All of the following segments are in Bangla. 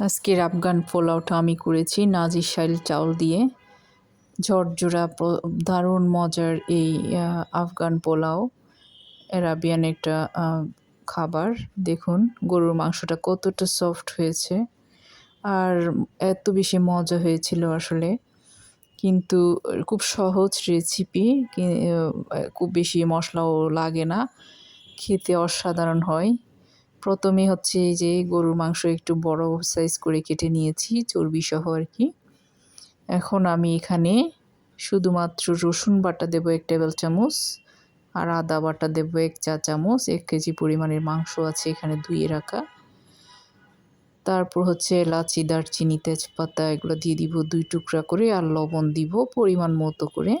আজকের আফগান পোলাওটা আমি করেছি নাজির শাইল চাউল দিয়ে। ঝরঝরা দারুণ মজার এই আফগান পোলাও অ্যারাবিয়ান একটা খাবার। দেখুন, গরুর মাংসটা কতটা সফট হয়েছে। আর এত বেশি মজা হয়েছিল আসলে। কিন্তু খুব সহজ রেসিপি খুব বেশি মশলাও লাগে না। খেতে অসাধারণ হয়। প্রথমে হচ্ছে এই যে গরুর মাংস একটু বড় সাইজ করে কেটে নিয়েছি চর্বি সহ আর কি। এখন আমি এখানে শুধুমাত্র রসুন বাটা দেবো এক টেবিল চামচ আর আদা বাটা দেবো এক চা চামচ, এক কেজি পরিমাণের মাংস আছে এখানে ধুয়ে রাখা। তারপর হচ্ছে এলাচি, দারচিনি, তেজপাতা এগুলো দিয়ে দিব দুই টুকরা করে আর লবণ দিব পরিমাণ মতো করে।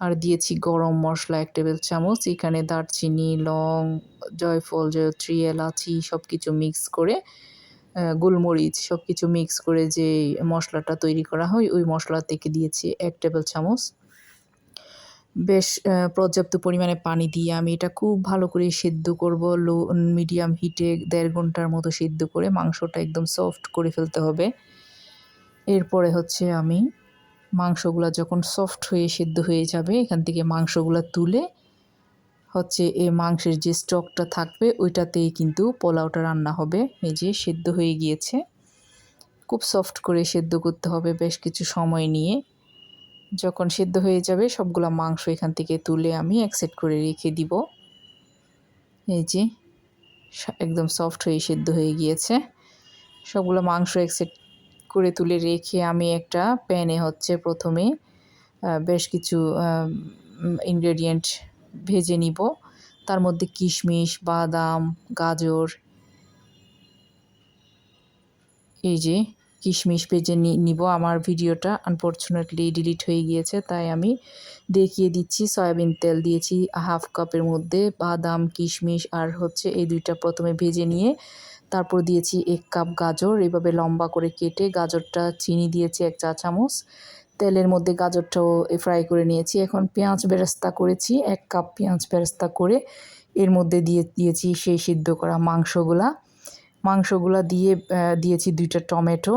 আর দিয়েছি গরম মশলা, এক টেবিল চামচ। এখানে দারচিনি, লং, জয়ফল, জয়ত্রী, এলাচি সব কিছু মিক্স করে গোলমরিচ সব কিছু মিক্স করে যে মশলাটা তৈরি করা হয়, ওই মশলা থেকে দিয়েছি এক টেবিল চামচ। বেশ পর্যাপ্ত পরিমাণে পানি দিয়ে আমি এটা খুব ভালো করে সেদ্ধ করব। লো মিডিয়াম হিটে দেড় ঘণ্টার মতো সেদ্ধ করে মাংসটা একদম সফট করে ফেলতে হবে। এরপরে হচ্ছে আমি মাংসগুলো যখন সফট হয়ে সেদ্ধ হয়ে যাবে, এখান থেকে মাংসগুলো তুলে হচ্ছে এই মাংসের যে স্টকটা থাকবে, ওইটাতেই কিন্তু পোলাওটা রান্না হবে। এই যে সেদ্ধ হয়ে গিয়েছে। খুব সফট করে সেদ্ধ করতে হবে বেশ কিছু সময় নিয়ে। যখন সেদ্ধ হয়ে যাবে, সবগুলো মাংস এখান থেকে তুলে আমি এক সেট করে রেখে দিব। এই যে একদম সফট হয়ে সেদ্ধ হয়ে গিয়েছে। সবগুলো মাংস এক সেট করে তুলে রেখে আমি একটা প্যানে হচ্ছে প্রথমে বেশ কিছু ইনগ্রেডিয়েন্ট ভেজে নিব। তার মধ্যে কিশমিশ, বাদাম, গাজর, এই যে কিশমিশ ভেজে নিব। আমার ভিডিওটা আনফর্চুনেটলি ডিলিট হয়ে গিয়েছে, তাই আমি দেখিয়ে দিচ্ছি। সয়াবিন তেল দিয়েছি হাফ কাপের মধ্যে। বাদাম, কিশমিশ আর হচ্ছে এই দুইটা প্রথমে ভেজে নিয়ে তারপর দিয়েছি এক কাপ গাজর, এভাবে লম্বা করে কেটে গাজরটা চিনি দিয়েছি এক চা চামচ। তেলের মধ্যে গাজরটাও ফ্রাই করে নিয়েছি। এখন পেঁয়াজ বেরেস্তা করেছি, এক কাপ পেঁয়াজ বেরেস্তা করে এর মধ্যে দিয়ে, দিয়েছি সেই সিদ্ধ করা মাংসগুলা। মাংসগুলা দিয়ে দিয়েছি দুইটা টমেটো।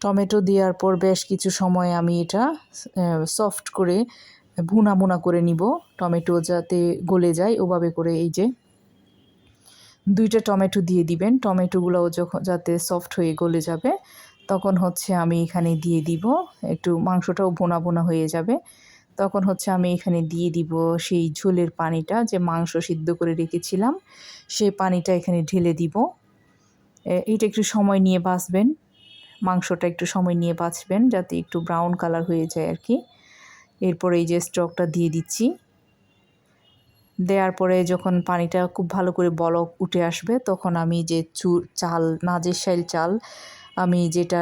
টমেটো দেওয়ার পর বেশ কিছু সময় আমি এটা সফট করে ভুনা ভুনা করে নিব। টমেটো যাতে গলে যায়, ওভাবে করে এই যে দুইটা টমেটো দিয়ে দিবেন। টমেটোগুলোও যখন, যাতে সফট হয়ে গলে যাবে, তখন হচ্ছে আমি এখানে দিয়ে দিব। একটু মাংসটাও বোনা বোনা হয়ে যাবে। তখন হচ্ছে আমি এখানে দিয়ে দিব সেই ঝোলের পানিটা যে মাংস সিদ্ধ করে রেখেছিলাম। সেই পানিটা এখানে ঢেলে দিব। এ- এইটা একটু সময় নিয়ে বাঁচবেন। মাংসটা একটু সময় নিয়ে বাঁচবেন যাতে একটু ব্রাউন কালার হয়ে যায় আর কি। এরপর এই যে স্টকটা দিয়ে দিচ্ছি। দেওয়ার পরে যখন পানিটা খুব ভালো করে বলক উঠে আসবে, তখন আমি যে চু, চাল, নাজের চাল, আমি যেটা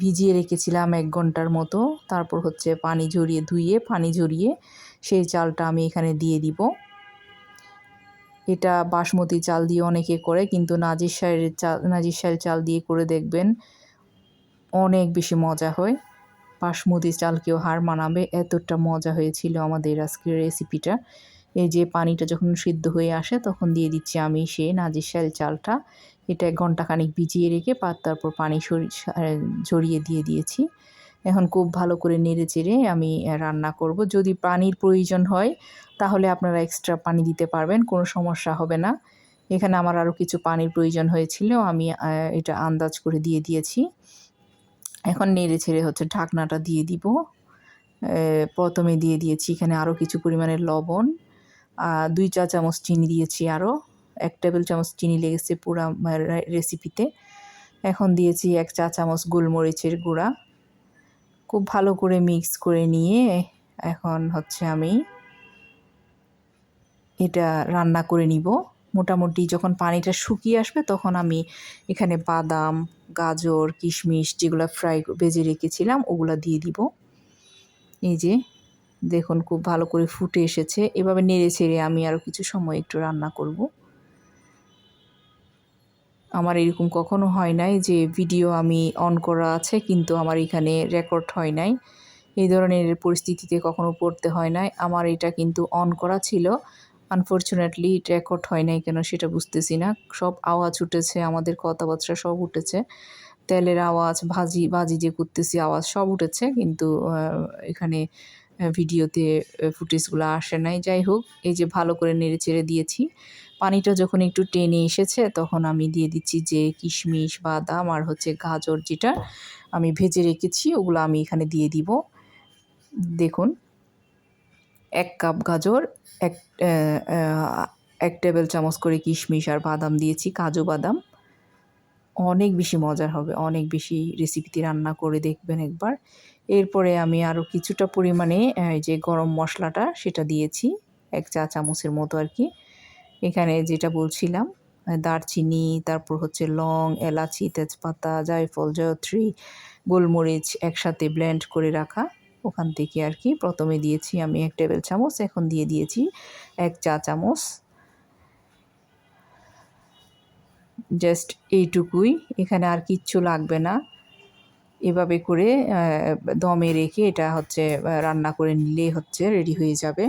ভিজিয়ে রেখেছিলাম এক ঘণ্টার মতো, তারপর হচ্ছে পানি ঝরিয়ে ধুয়ে, পানি ঝরিয়ে সেই চালটা আমি এখানে দিয়ে দিব। এটা বাসমতি চাল দিয়ে অনেকে করে, কিন্তু নাজির শাইলের চাল, নাজির শাইল চাল দিয়ে করে দেখবেন অনেক বেশি মজা হয়। বাসমতি চালকেও হার মানাবে, এতটা মজা হয়েছিল আমাদের আজকের রেসিপিটা এই যে পানিটা যখন সিদ্ধ হয়ে আসে, তখন দিয়ে দিচ্ছি আমি সে নাজির শাল চালটা। এটা এক ঘন্টাখানিক ভিজিয়ে রেখে পা তারপর পানি ঝরিয়ে দিয়ে দিয়েছি। এখন খুব ভালো করে নেড়ে চেড়ে আমি রান্না করব। যদি পানির প্রয়োজন হয়, তাহলে আপনারা এক্সট্রা পানি দিতে পারবেন, কোনো সমস্যা হবে না। এখানে আমার আরও কিছু পানির প্রয়োজন হয়েছিল, আমি এটা আন্দাজ করে দিয়ে দিয়েছি। এখন নেড়ে ছেড়ে হচ্ছে ঢাকনাটা দিয়ে দিব। প্রথমে দিয়ে দিয়েছি এখানে আরও কিছু পরিমাণের লবণ। দুই চা চামচ চিনি দিয়েছি আরও। এক টেবিল চামচ চিনি লেগেছে পুরা রেসিপিতে এখন দিয়েছি এক চা চামচ গোলমরিচের গুঁড়া। খুব ভালো করে মিক্স করে নিয়ে এখন হচ্ছে আমি এটা রান্না করে নিব। মোটামুটি যখন পানিটা শুকিয়ে আসবে তখন আমি এখানে বাদাম, গাজর, কিশমিশ যেগুলো ফ্রাই ভেজে রেখেছিলাম ওগুলো দিয়ে দিব। এই যে দেখুন খুব ভালো করে ফুটে এসেছে। এভাবে নেড়ে ছেড়ে আমি আরও কিছু সময় একটু রান্না করব। আমার এরকম কখনো হয় নাই যে ভিডিও আমি অন করা আছে কিন্তু আমার এখানে রেকর্ড হয় নাই। এই ধরনের পরিস্থিতিতে কখনো পড়তে হয় নাই। আমার এটা কিন্তু অন করা ছিল। আনফর্চুনেটলি রেকর্ড হয় নাই কেন সেটা বুঝতেছি না। সব আওয়াজ উঠেছে, আমাদের কথাবার্তা সব উঠেছে। তেলের আওয়াজ, ভাজি ভাজি যে করতেছি আওয়াজ সব উঠেছে। কিন্তু এখানে ভিডিওতে ফুটেজগুলো আসে নাই। যাই হোক, এই যে ভালো করে নেড়ে চেড়ে দিয়েছি। পানিটা যখন একটু টেনে এসেছে, তখন আমি দিয়ে দিচ্ছি যে কিশমিশ, বাদাম আর হচ্ছে গাজর যেটা আমি ভেজে রেখেছি, ওগুলো আমি এখানে দিয়ে দিব। দেখুন, এক কাপ গাজর, এক এক টেবিল চামচ করে কিশমিশ আর বাদাম দিয়েছি, কাজু বাদাম। অনেক বেশি মজার হবে, অনেক বেশি রেসিপিটি রান্না করে দেখবেন একবার। এরপরে আমি আরও কিছুটা পরিমাণে যে গরম মশলাটা সেটা দিয়েছি, এক চা চামচের মতো আর কি। এখানে যেটা বলছিলাম দারচিনি, তারপর হচ্ছে লং, এলাচি, তেজপাতা, জায়ফল, জয়ত্রী, গোলমরিচ একসাথে ব্লেন্ড করে রাখা। ওখান থেকে আর কি প্রথমে দিয়েছি আমি এক টেবিল চামচ, এখন দিয়ে দিয়েছি এক চা চামচ জাস্ট এইটুকুই। এখানে আর কিচ্ছু লাগবে না। এভাবে করে দমে রেখে এটা হচ্ছে রান্না করে নিলেই হচ্ছে রেডি হয়ে যাবে।